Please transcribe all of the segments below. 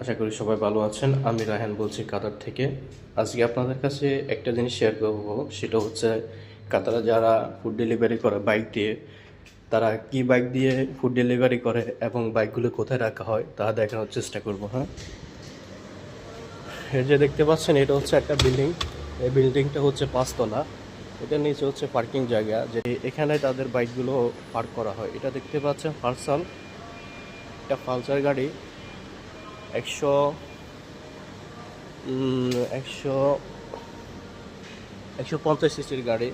আশা করি সবাই ভালো আছেন। আমি রায়হান বলছি কাতার থেকে। আজকে আপনাদের কাছে একটা জিনিস শেয়ার করব, সেটা হচ্ছে কাতারে যারা ফুড ডেলিভারি করে বাইক দিয়ে, তারা কি বাইক দিয়ে ফুড ডেলিভারি করে এবং বাইকগুলো কোথায় রাখা হয়, তা দেখানোর চেষ্টা করব হ্যাঁ? এই যে দেখতে পাচ্ছেন, এটা হচ্ছে একটা বিল্ডিং এই বিল্ডিংটা হচ্ছে পাঁচতলা। এটার নিচে হচ্ছে পার্কিং জায়গা, যে এখানে তাদের বাইকগুলো পার্ক করা হয়। এটা দেখতে পাচ্ছেন পার্সাল একটা পালসার গাড়ি। একশো একশো একশো পঞ্চাশ সিসির গাড়ি।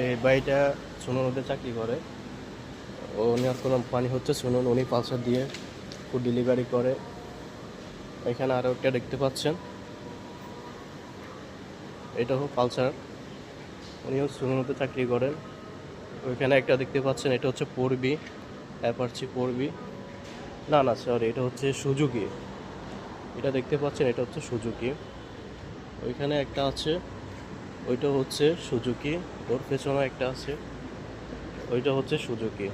এই বাড়িটা সুনন ওদের চাকরি করে। ও ওনার কোম্পানি হচ্ছে সুনন উনি পালসার দিয়ে ফুড ডেলিভারি করে। এখানে আরও একটা দেখতে পাচ্ছেন। এটা হলো পালসার। উনিও সুননতে চাকরি করেন। ওইখানে একটা দেখতে পাচ্ছেন, এটা হচ্ছে পড়বি অ্যাপারচি পড়বি না না সরি এটা হচ্ছে সুজুকি। এটা দেখতে পাচ্ছেন, এটা হচ্ছে সুজুকি। ওইখানে একটা আছে, ওইটা হচ্ছে সুজুকি। ওর পেছনে একটা আছে, ওইটা হচ্ছে সুজুকি।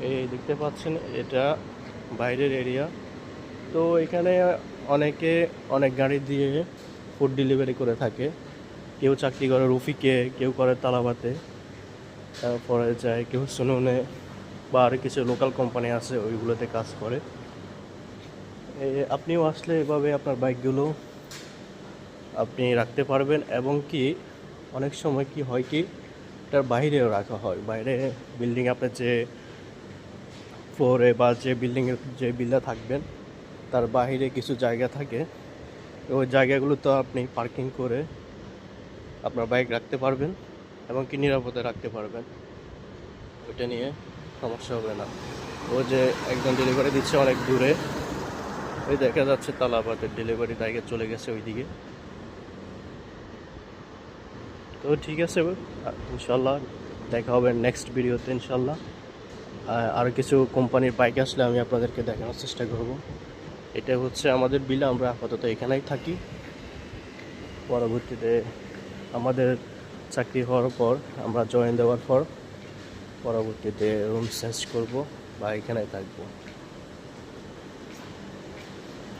এই দেখতে পাচ্ছেন, এটা বাইরের এরিয়া। তো এখানে অনেকে অনেক গাড়ি দিয়ে ফুড ডেলিভারি করে থাকে। কেউ চাকরি করে রফিকে, কেউ করে তালাবাতে, তারপরে যায়, কেউ সুনুনে বা আরও কিছু লোকাল কোম্পানি আছে, ওইগুলোতে কাজ করে। আপনিও আসলে এভাবে আপনার বাইকগুলো আপনি রাখতে পারবেন এবং কি অনেক সময় কি হয় কি, এটার বাইরেও রাখা হয়। বাইরে বিল্ডিং আপনার যে ফ্লোরে বা যে বিল্ডিংয়ের যে বিল্ডে থাকবেন, তার বাইরে কিছু জায়গা থাকে। ওই জায়গাগুলো তো আপনি পার্কিং করে আপনার বাইক রাখতে পারবেন এবং কি নিরাপদে রাখতে পারবেন। ওইটা নিয়ে সমস্যা হবে না। ও যে একজন ডেলিভারি দিচ্ছে অনেক দূরে। ওই দেখা যাচ্ছে তালাবাদের ডেলিভারি জায়গা চলে গেছে ওইদিকে। তো ঠিক আছে ইনশাল্লাহ দেখা হবে নেক্সট ভিডিওতে ইনশাল্লাহ আর কিছু কোম্পানির বাইক আসলে আমি আপনাদেরকে দেখানোর চেষ্টা করব। এটা হচ্ছে আমাদের বিল, আমরা আপাতত এখানেই থাকি। পরবর্তীতে আমাদের চাকরি হওয়ার পর আমরা জয়েন দেওয়ার পর পরবর্তীতে রুম চেঞ্জ করব বা এখানে থাকব।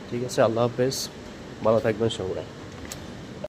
ঠিক আছে আল্লাহ হাফেজ। ভালো থাকবেন সবাই।